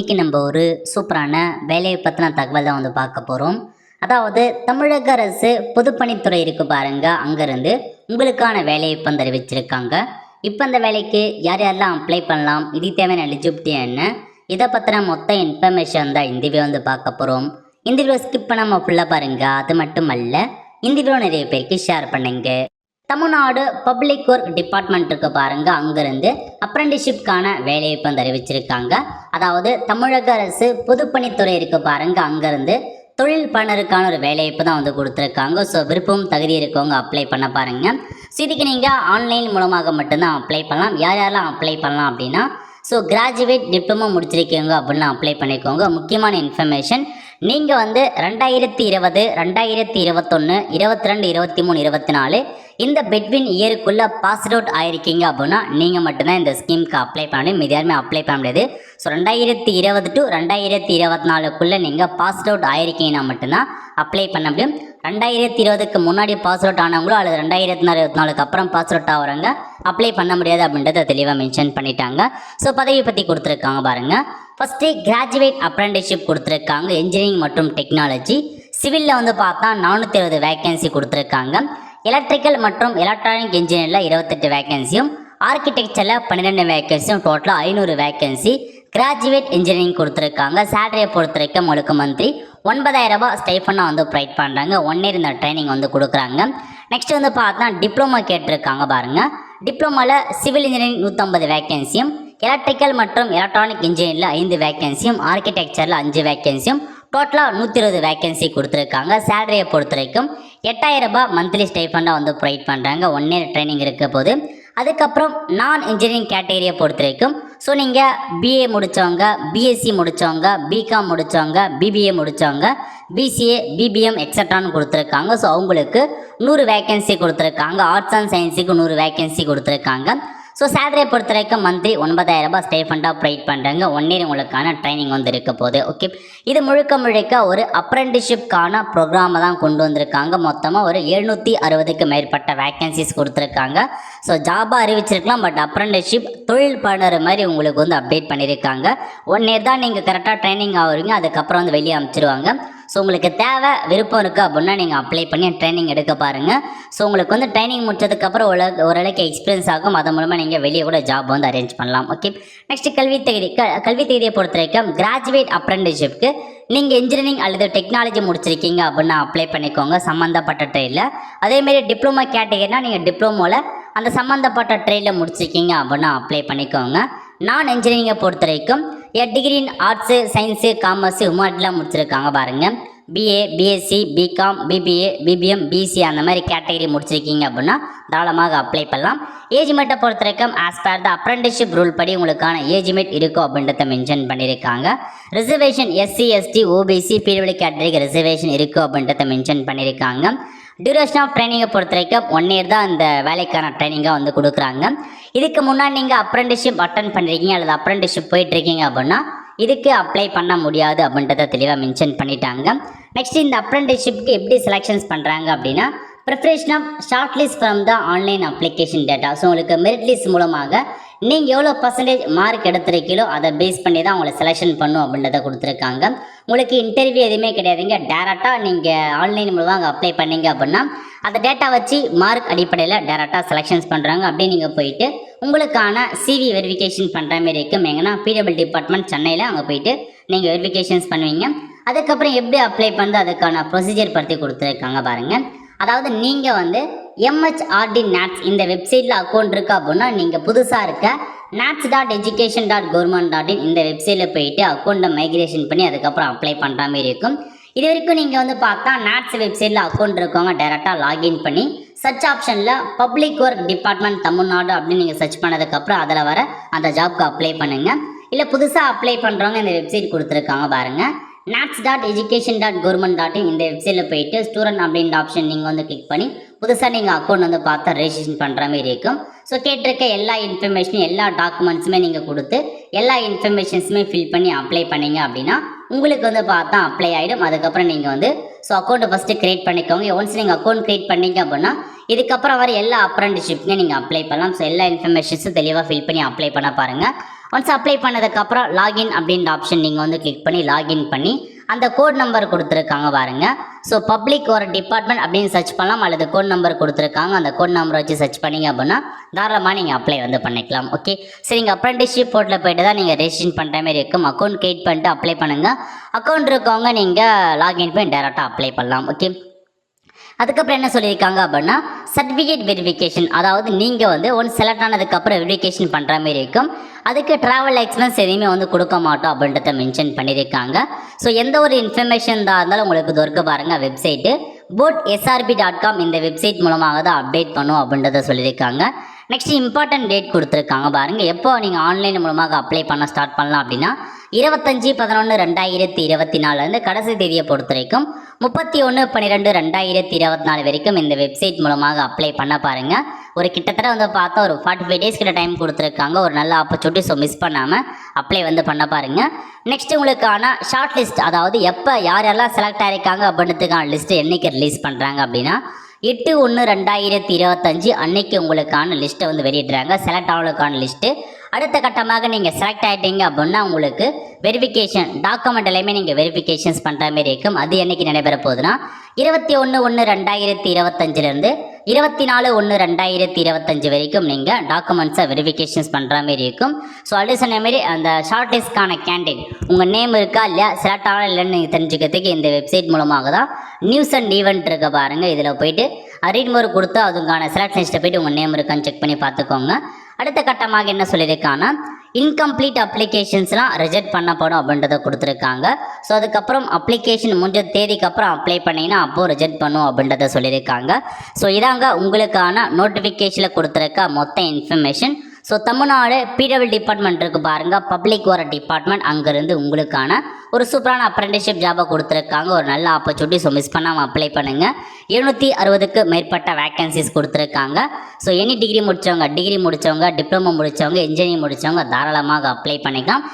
இன்னைக்கு நம்ம ஒரு சூப்பரான வேலையை பற்றின தகவல் தான் வந்து பார்க்க போகிறோம் அதாவது தமிழக அரசு பொதுப்பணித்துறை இருக்கு பாருங்க அங்கேருந்து உங்களுக்கான வேலையை இப்போ தெரிவிச்சிருக்காங்க இப்போ அந்த வேலைக்கு யார் யாரெல்லாம் அப்ளை பண்ணலாம் இது தேவையான எலிஜிபிலிட்டி என்ன இதை பற்றின மொத்த இன்ஃபர்மேஷன் தான் இந்த வீடியோ வந்து பார்க்க போகிறோம் இந்த வீடியோ ஸ்கிப் பண்ணாமல் ஃபுல்லாக பாருங்க அது மட்டும் அல்ல இந்த வீடியோ நிறைய பேருக்கு ஷேர் பண்ணுங்க. தமிழ்நாடு பப்ளிக் ஒர்க் டிபார்ட்மெண்ட் இருக்கு பாருங்க அங்கிருந்து அப்ரண்டிஷிப்கான வேலையை இப்போ அறிவிச்சிருக்காங்க. அதாவது தமிழக அரசு பொதுப்பணித்துறை இருக்கு பாருங்க அங்கிருந்து தொழில் பண்ணருக்கான ஒரு வேலைவாய்ப்பு தான் வந்து கொடுத்துருக்காங்க. ஸோ விருப்பம் தகுதி இருக்கவங்க அப்ளை பண்ண பாருங்க. ஸோ இதுக்கு நீங்கள் ஆன்லைன் மூலமாக மட்டும்தான் அப்ளை பண்ணலாம். யார் யாரெல்லாம் அப்ளை பண்ணலாம் அப்படின்னா ஸோ கிராஜுவேட் டிப்ளமோ முடிச்சிருக்கீங்க அப்படின்னா அப்ளை பண்ணிக்கோங்க. முக்கியமான இன்ஃபர்மேஷன் நீங்கள் வந்து ரெண்டாயிரத்தி இருபது ரெண்டாயிரத்தி இருபத்தொன்று இருபத்தி ரெண்டு இருபத்தி மூணு இருபத்தி நாலு இந்த பெட்வின் இயருக்குள்ளே பாஸ் அவுட் ஆயிருக்கீங்க அப்படின்னா நீங்கள் மட்டும்தான் இந்த ஸ்கீமுக்கு அப்ளை பண்ண முடியும். இது யாருமே அப்ளை பண்ண முடியாது. ஸோ ரெண்டாயிரத்தி இருபது டு ரெண்டாயிரத்தி இருபத்தி நாலுக்குள்ளே நீங்கள் பாஸ் அவுட் ஆயிருக்கீங்கன்னா மட்டும்தான் அப்ளை பண்ண முடியும். ரெண்டாயிரத்தி இருபதுக்கு முன்னாடி பாஸ் அவுட் ஆனவங்களோ அல்லது ரெண்டாயிரத்தி இருபத்தி நாலுக்கு அப்புறம் பாஸ் அவுட் ஆகிறவங்க அப்ளை பண்ண முடியாது அப்படின்றத தெளிவாக மென்ஷன் பண்ணிட்டாங்க. ஸோ பதவி பற்றி கொடுத்துருக்காங்க பாருங்கள் ஃபஸ்ட்டு கிராஜுவேட் அப்ரண்டிஷிப் கொடுத்துருக்காங்க. இன்ஜினியரிங் மற்றும் டெக்னாலஜி சிவிலில் வந்து பார்த்தா நானூற்றி இருபது வேக்கன்சி கொடுத்துருக்காங்க. எலக்ட்ரிக்கல் மற்றும் எலக்ட்ரானிக் இன்ஜினியரில் இருபத்தெட்டு வேகன்சியும் ஆர்கிடெக்சரில் பன்னிரெண்டு வேகன்சியும் டோட்டலாக ஐநூறு வேகன்சி கிராஜுவேட் இன்ஜினியரிங் கொடுத்துருக்காங்க. சேலரியை பொறுத்த வரைக்கும் உங்களுக்கு மந்த்லி ஒன்பதாயிரம் ரூபாய் ஸ்டைஃபனாக வந்து ப்ரொவைட் பண்ணுறாங்க ஒன் இயர் இந்த ட்ரைனிங் வந்து கொடுக்குறாங்க. நெக்ஸ்ட் வந்து பார்த்தா டிப்ளமோ கேட்டிருக்காங்க பாருங்கள் டிப்ளமோவில் சிவில் இன்ஜினியரிங் நூற்றம்பது வேகன்சியும் எலக்ட்ரிக்கல் மற்றும் எலக்ட்ரானிக் இன்ஜினியரில் ஐந்து வேகன்சியும் ஆர்கிடெக்சரில் அஞ்சு வேகன்சியும் டோட்டலாக நூற்றி இருபது வேகன்சி கொடுத்துருக்காங்க. சேலரியை பொறுத்த வரைக்கும் எட்டாயிரம் ரூபாய் மந்த்லி ஸ்டைஃபண்டாக வந்து ப்ரொவைட் பண்ணுறாங்க ஒன் இயர் ட்ரைனிங் இருக்க போது. அதுக்கப்புறம் நான் இன்ஜினியரிங் கேட்டகரியை பொறுத்த வரைக்கும் ஸோ நீங்கள் பிஏ முடித்தவங்க பிஎஸ்சி முடித்தவங்க பிகாம் முடித்தவங்க பிபிஏ முடித்தவங்க பிசிஏ பிபிஎம் எக்ஸட்ரான்னு கொடுத்துருக்காங்க. ஸோ அவங்களுக்கு நூறு வேக்கன்சி கொடுத்துருக்காங்க. ஆர்ட்ஸ் அண்ட் சயின்ஸுக்கு நூறு வேக்கன்சி கொடுத்துருக்காங்க. ஸோ சேலரியை பொறுத்த வரைக்கும் மந்த்லி ஒன்பதாயிரம் ரூபாய் ஸ்டேஃபண்டாக ப்ரொவைட் பண்ணுறாங்க ஒன் இயர் உங்களுக்கான ட்ரைனிங் வந்து இருக்க போகுது. ஓகே இது முழுக்க முழுக்க ஒரு அப்ரெண்டிஷிப்கான ப்ரோக்ராமை தான் கொண்டு வந்திருக்காங்க. மொத்தமாக ஒரு எழுநூற்றி அறுபதுக்கு மேற்பட்ட வேக்கன்சிஸ் கொடுத்துருக்காங்க. ஸோ ஜாபாக அறிவிச்சிருக்கலாம் பட் அப்ரெண்டிஷிப் தொழில் பண்ணுற மாதிரி உங்களுக்கு வந்து அப்டேட் பண்ணியிருக்காங்க. ஒன் இயர் தான் நீங்கள் கரெக்டாக ட்ரைனிங் ஆகுறீங்க. அதுக்கப்புறம் வந்து வெளியே அனுப்பிச்சிருவாங்க ஸோ உங்களுக்கு தேவை விருப்பம் இருக்குது அப்படின்னா நீங்கள் அப்ளை பண்ணி ட்ரைனிங் எடுக்க பாருங்கள் ஸோ உங்களுக்கு வந்து ட்ரைனிங் முடிச்சதுக்கப்புறம் ஓர ஓரளவுக்கு எக்ஸ்பீரியன்ஸ் ஆகும். அதன் மூலமாக நீங்கள் வெளியே கூட ஜாப் வந்து அரேஞ்ச் பண்ணலாம். ஓகே நெக்ஸ்ட் கல்வி தகுதி க கல்வி தகுதியை பொறுத்த வரைக்கும் கிராஜுவேட் அப்ரெண்டிஷிப்க்கு நீங்கள் இன்ஜினியரிங் அல்லது டெக்னாலஜி முடிச்சிருக்கீங்க அப்படின்னா அப்ளை பண்ணிக்கோங்க. சம்மந்தப்பட்ட ட்ரெயினில் அதேமாரி டிப்ளமோ கேட்டகரினா நீங்கள் டிப்ளமோவில் அந்த சம்மந்தப்பட்ட ட்ரெயினில் முடிச்சிருக்கீங்க அப்படின்னா அப்ளை பண்ணிக்கோங்க. நான் இன்ஜினியரிங்கை பொறுத்த வரைக்கும் எட் degree in arts science commerce ஹியூமானிட்டிலாம் முடிச்சிருக்காங்க பாருங்கள் BA BSc BCom BBA BBM BC அந்த மாதிரி கேட்டகரி முடிச்சிருக்கீங்க அப்படின்னா தாராளமாக அப்ளை பண்ணலாம். ஏஜ் மெட்டை பொறுத்த வரைக்கும் as per the apprenticeship rule படி உங்களுக்கான ஏஜ் இருக்கும் அப்படின்றத மென்ஷன் பண்ணியிருக்காங்க. ரிசர்வேஷன் எஸ்சி எஸ்டி ஓபிசி பிரிவிலை கேட்டகரிக்கு ரிசர்வேஷன் இருக்கும் அப்படின்றத மென்ஷன் பண்ணியிருக்காங்க. டியூரேஷன் ஆஃப் ட்ரைனிங்கை பொறுத்த வரைக்கும் ஒன் இயர் தான் இந்த வேலைக்கான ட்ரைனிங்காக வந்து கொடுக்குறாங்க. இதுக்கு முன்னாடி நீங்கள் அப்ரெண்டிஷிப் அட்டன் பண்ணுறீங்க அல்லது அப்ரெண்டிஷிப் போயிட்டுருக்கீங்க அப்படின்னா இதுக்கு அப்ளை பண்ண முடியாது அப்படின்றத தெளிவாக மென்ஷன் பண்ணிட்டாங்க. நெக்ஸ்ட் இந்த அப்ரெண்டிஷிப்க்கு எப்படி செலெக்ஷன்ஸ் பண்ணுறாங்க அப்படின்னா preparation of short list from the online application data so உங்களுக்கு மெரிட் லிஸ்ட் மூலமாக நீங்கள் எவ்வளோ பர்சன்டேஜ் மார்க் எடுத்திருக்கீங்களோ அதை பேஸ் பண்ணி தான் உங்களை செலெக்ஷன் பண்ணும் அப்படின்றத கொடுத்துருக்காங்க. உங்களுக்கு இன்டர்வியூ எதுவுமே கிடையாதுங்க. டேரெக்டாக நீங்கள் ஆன்லைன் மூலமாக அப்ளை பண்ணீங்க அப்படின்னா அந்த டேட்டா வச்சு மார்க் அடிப்படையில் டேரெக்டாக செலெக்ஷன்ஸ் பண்ணுறாங்க அப்படியே நீங்கள் போயிட்டு உங்களுக்கான சிவி வெரிஃபிகேஷன் பண்ணுற மாதிரி இருக்கும். எங்கன்னா பிடபிள் டிபார்ட்மெண்ட் சென்னையில் அங்கே போயிட்டு நீங்கள் வெரிஃபிகேஷன்ஸ் பண்ணுவீங்க. அதுக்கப்புறம் எப்படி அப்ளை பண்ணுறது அதுக்கான ப்ரொசீஜர் பற்றி கொடுத்துருக்காங்க பாருங்கள் அதாவது நீங்கள் வந்து எம்ஹெச்ஆர்டி நேட்ஸ் இந்த வெப்சைட்டில் அக்கௌண்ட் இருக்குது அப்படின்னா நீங்கள் புதுசாக இருக்க NATS dot education dot government dot in இந்த வெப்சைட்டில் போயிட்டு அக்கௌண்ட்டை மைக்ரேஷன் பண்ணி அதுக்கப்புறம் அப்ளை பண்ணுற மாதிரி இருக்கும். இது வரைக்கும் நீங்கள் வந்து பார்த்தா நேட்ஸ் வெப்சைட்டில் அக்கௌண்ட் இருக்கவங்க டேரெக்டாக லாகின் பண்ணி சர்ச் ஆப்ஷனில் பப்ளிக் ஒர்க் டிபார்ட்மெண்ட் தமிழ்நாடு அப்படின்னு நீங்கள் சர்ச் பண்ணதுக்கப்புறம் அதில் வர அந்த ஜாப்க்கு அப்ளை பண்ணுங்கள் இல்லை புதுசாக அப்ளை பண்ணுறவங்க இந்த வெப்சைட் கொடுத்துருக்காங்க பாருங்கள் NATS dot education dot government dot in இந்த வெப்சைட்டில் போயிட்டு ஸ்டூடெண்ட் அப்படின்ற ஆப்ஷன் நீங்கள் வந்து கிளிக் பண்ணி புதுசாக நீங்கள் அக்கௌண்ட் வந்து பார்த்தா ரெஜிஸ்ட்ரேஷன் பண்ணுற மாதிரி இருக்கும். ஸோ கேட்டிருக்க எல்லா இன்ஃபர்மேஷனும் எல்லா டாக்குமெண்ட்ஸுமே நீங்கள் கொடுத்து எல்லா இன்ஃபர்மேஷன்ஸுமே ஃபில் பண்ணி அப்ளை பண்ணீங்க அப்படின்னா உங்களுக்கு வந்து பார்த்தா அப்ளை ஆகிடும் அதுக்கப்புறம் நீங்கள் வந்து ஸோ அக்கௌண்ட்டை ஃபஸ்ட்டு க்ரியேட் பண்ணிக்கோங்க. ஒன்ஸ் நீங்கள் அக்கௌண்ட் க்ரியேட் பண்ணீங்க அப்படின்னா இதுக்கப்புறம் வர எல்லா அப்ரெண்டிஷிப்க்குமே நீங்கள் அப்ளை பண்ணலாம். ஸோ எல்லா இன்ஃபர்மேஷன்ஸும் தெளிவாக ஃபில் பண்ணி அப்ளை பண்ண பாருங்கள் ஒன்ஸ் அப்ளை பண்ணதுக்கப்புறம் லாகின் அப்படின்ற ஆப்ஷன் நீங்கள் வந்து கிளிக் பண்ணி லாகின் பண்ணி அந்த கோட் நம்பர் கொடுத்துருக்காங்க பாருங்கள் ஸோ பப்ளிக் ஒரு டிபார்ட்மெண்ட் அப்படின்னு சர்ச் பண்ணலாம். அல்லது கோட் நம்பர் கொடுத்துருக்காங்க. அந்த கோட் நம்பரை வச்சு சர்ச் பண்ணீங்க அப்படின்னா தாராளமாக நீங்கள் அப்ளை வந்து பண்ணிக்கலாம். ஓகே சரி நீங்கள் அப்ரெண்டிஸ்ஷிப் போர்ட்டில் போயிட்டு தான் நீங்கள் ரெஜிஸ்ட்ரேஷன் பண்ணுற மாதிரி இருக்கும். அக்கௌண்ட் கிரியேட் பண்ணிட்டு அப்ளை பண்ணுங்கள் அக்கௌண்ட் இருக்கவங்க நீங்கள் லாகின் பண்ணி டேரெக்டாக அப்ளை பண்ணலாம். ஓகே அதுக்கப்புறம் என்ன சொல்லியிருக்காங்க அப்படின்னா சர்டிஃபிகேட் வெரிஃபிகேஷன் அதாவது நீங்கள் வந்து ஒன்று செலக்ட் ஆனதுக்கப்புறம் வெரிஃபிகேஷன் பண்ணுற மாதிரி இருக்கும். அதுக்கு ட்ராவல் எக்ஸ்பென்ஸ் எதுவுமே வந்து கொடுக்க மாட்டோம் அப்படின்றத மென்ஷன் பண்ணியிருக்காங்க. ஸோ எந்த ஒரு இன்ஃபர்மேஷன் தான் இருந்தாலும் உங்களுக்கு இது பாருங்கள் website board SRB dot com இந்த வெப்சைட் மூலமாக தான் அப்டேட் பண்ணும் அப்படின்றத சொல்லியிருக்காங்க. நெக்ஸ்ட் இம்பார்ட்டன்ட் டேட் கொடுத்துருக்காங்க பாருங்கள் எப்போ நீங்கள் ஆன்லைன் மூலமாக அப்ளை பண்ண ஸ்டார்ட் பண்ணலாம் அப்படின்னா இருபத்தஞ்சி பதினொன்று ரெண்டாயிரத்தி இருபத்தி நாலுலேருந்து கடைசி தேதியை பொறுத்த வரைக்கும் முப்பத்தி ஒன்று பன்னிரெண்டு ரெண்டாயிரத்தி இருபத்தி நாலு வரைக்கும் இந்த வெப்சைட் மூலமாக அப்ளை பண்ண பாருங்கள் ஒரு கிட்டத்தட்ட வந்து பார்த்தா ஒரு ஃபார்ட்டி ஃபைவ் டேஸ் கிட்ட டைம் கொடுத்துருக்காங்க. ஒரு நல்ல ஆப்பர்ச்சுனிட்டி ஸோ மிஸ் பண்ணாமல் அப்ளை வந்து பண்ண பாருங்கள் நெக்ஸ்ட் உங்களுக்கான ஷார்ட் லிஸ்ட் அதாவது எப்போ யார் யாரெல்லாம் செலக்ட் ஆகிருக்காங்க அப்படின்றதுக்கான லிஸ்ட்டு என்னைக்கு ரிலீஸ் பண்ணுறாங்க அப்படின்னா எட்டு ஒன்று ரெண்டாயிரத்தி இருபத்தஞ்சு அன்னைக்கு உங்களுக்கான லிஸ்ட்டை வந்து வெளியிடுறாங்க. செலக்ட் ஆனவங்களுக்கான லிஸ்ட்டு அடுத்த கட்டமாக நீங்கள் செலக்ட் ஆகிட்டீங்க அப்படின்னா உங்களுக்கு வெரிஃபிகேஷன் டாக்குமெண்ட் எல்லாமே நீங்கள் வெரிஃபிகேஷன்ஸ் பண்ணுற மாதிரி இருக்கும். அது என்னைக்கு நடைபெற போகுதுன்னா இருபத்தி ஒன்று ஒன்று ரெண்டாயிரத்தி இருபத்தஞ்சிலேருந்து இருபத்தி நாலு ஒன்று ரெண்டாயிரத்தி இருபத்தஞ்சு வரைக்கும் நீங்கள் டாக்குமெண்ட்ஸை வெரிஃபிகேஷன்ஸ் பண்ணுற மாதிரி இருக்கும். ஸோ ஆல்ரெடி சொன்ன மாரி அந்த ஷார்ட் கேண்டிடேட் உங்கள் நேம் இருக்கா இல்லையா செலக்ட் ஆகலாம் இல்லைன்னு நீங்கள் தெரிஞ்சுக்கிறதுக்கு இந்த வெப்சைட் மூலமாக தான் நியூஸ் அண்ட் ஈவெண்ட் இருக்க பாருங்கள் இதில் போயிட்டு ரீட் மோர் கொடுத்து அதுக்கான செலக்ட் லிஸ்ட்டை போயிட்டு உங்கள் நேம் இருக்கான்னு செக் பண்ணி பார்த்துக்கோங்க. அடுத்த கட்டமாக என்ன சொல்லியிருக்காங்கன்னா இன்கம்ப்ளீட் அப்ளிகேஷன்ஸ்லாம் ரிஜெக்ட் பண்ணப்படும் அப்படின்றத கொடுத்துருக்காங்க. ஸோ அதுக்கப்புறம் அப்ளிகேஷன் முடிஞ்ச தேதிக்கு அப்புறம் அப்ளை பண்ணிங்கன்னா அப்போ ரிஜெக்ட் பண்ணும் அப்படின்றத சொல்லியிருக்காங்க. ஸோ இதாங்க உங்களுக்கான நோட்டிஃபிகேஷனில் கொடுத்துருக்க மொத்த information so Tamil Nadu PWD department இருக்குது பாருங்கள் பப்ளிக் வர டிபார்ட்மெண்ட் அங்கேருந்து உங்களுக்கான ஒரு சூப்பரான அப்ரெண்டிஷிப் ஜாபை கொடுத்துருக்காங்க. ஒரு நல்ல ஆப்பர்ச்சுனிட்டி ஸோ மிஸ் பண்ணாமல் அப்ளை பண்ணுங்கள் எழுநூற்றி அறுபதுக்கு மேற்பட்ட வேக்கன்சிஸ் கொடுத்துருக்காங்க. ஸோ எனி டிகிரி முடித்தவங்க டிகிரி முடித்தவங்க டிப்ளமோ முடித்தவங்க இன்ஜினியரிங் முடித்தவங்க தாராளமாக அப்ளை பண்ணிக்கலாம்.